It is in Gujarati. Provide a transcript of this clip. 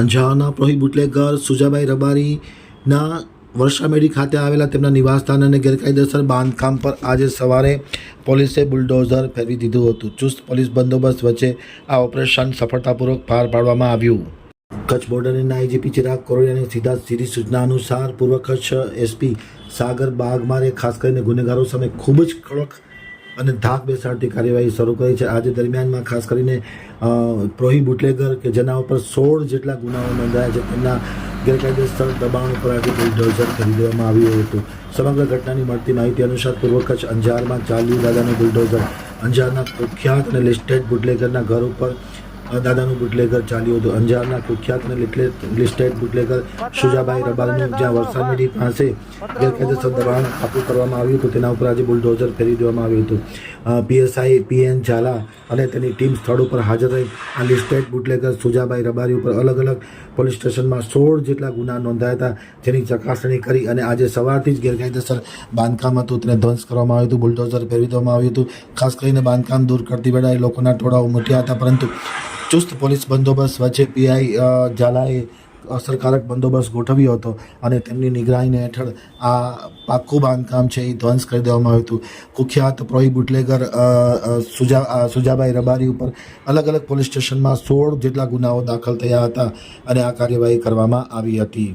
અંજારના પ્રોહિત બુટલેગર સુજાભાઈ રબારીના વર્ષામેડી ખાતે આવેલા તેમના નિવાસસ્થાન અને ગેરકાયદેસર બાંધકામ પર આજે સવારે પોલીસે બુલડોઝર ફેરવી દીધું હતું. ચુસ્ત પોલીસ બંદોબસ્ત વચ્ચે આ ઓપરેશન સફળતાપૂર્વક પાર પાડવામાં આવ્યું. કચ્છ બોર્ડરના આઈજીપી ચિરાગ કોરોડિયાની સીધા સીધી સૂચના અનુસાર પૂર્વ કચ્છ એસપી સાગર બાગમારે ખાસ કરીને ગુનેગારો સામે ખૂબ જ કડક અને ધાક બેસાડતી કાર્યવાહી શરૂ કરી છે. આજે દરમિયાનમાં ખાસ કરીને પ્રોહી બુટલેગર કે જેના ઉપર સોળ જેટલા ગુનાઓ નોંધાયા છે, તેમના ગેરકાયદેસર દબાણ ઉપર આજે બુલડોઝર કરી દેવામાં આવ્યું હતું. સમગ્ર ઘટનાની મળતી માહિતી અનુસાર પૂર્વ કચ્છ અંજારમાં ચાલ્યું દાદાનું બુલડોઝર અંજારના કુખ્યાત અને લિસ્ટેડ બુટલેગરના ઘર ઉપર દાદાનું બુટલેગર ચાલ્યું હતું. અંજારના કુખ્યાત લિસ્ટેડ બુટલેગર શુજાભાઈ રબારીનું જ્યાં વરસાદની પાસે ગેરકાયદેસર દબાણ આપવું કરવામાં આવ્યું હતું. તેના ઉપર આજે બુલડોઝર ફેરી દેવામાં આવ્યું હતું. પીએસઆઈ પીએન ઝાલા અને તેની ટીમ સ્થળ ઉપર હાજર રહી. આ લિસ્ટેડ બુટલેગર સુજાભાઈ રબારી ઉપર અલગ અલગ પોલીસ સ્ટેશનમાં સોળ જેટલા ગુના નોંધાયા હતા, જેની ચકાસણી કરી અને આજે સવારથી જ ગેરકાયદેસર બાંધકામ હતું. તેને ધ્વંસ કરવામાં આવ્યું હતું, બુલડોઝર ફેરવી દેવામાં આવ્યું હતું. ખાસ કરીને બાંધકામ દૂર કરતી વેળાએ લોકોના ટોળાઓ ઉમટ્યા હતા પરંતુ ચુસ્ત પોલીસ બંદોબસ્ત વચ્ચે પીઆઈ ઝાલાએ અસરકારક બંદોબસ્ત ગોઠવ્યો હતો અને તેમની નિગરાની હેઠળ આ પાક્કું બાંધકામ છે એ ધ્વંસ કરી દેવામાં આવ્યું હતું. કુખ્યાત પ્રોહી બુટલેગર સુજા સુજાભાઈ રબારી ઉપર અલગ અલગ પોલીસ સ્ટેશનમાં સોળ જેટલા ગુનાઓ દાખલ થયા હતા અને આ કાર્યવાહી કરવામાં આવી હતી.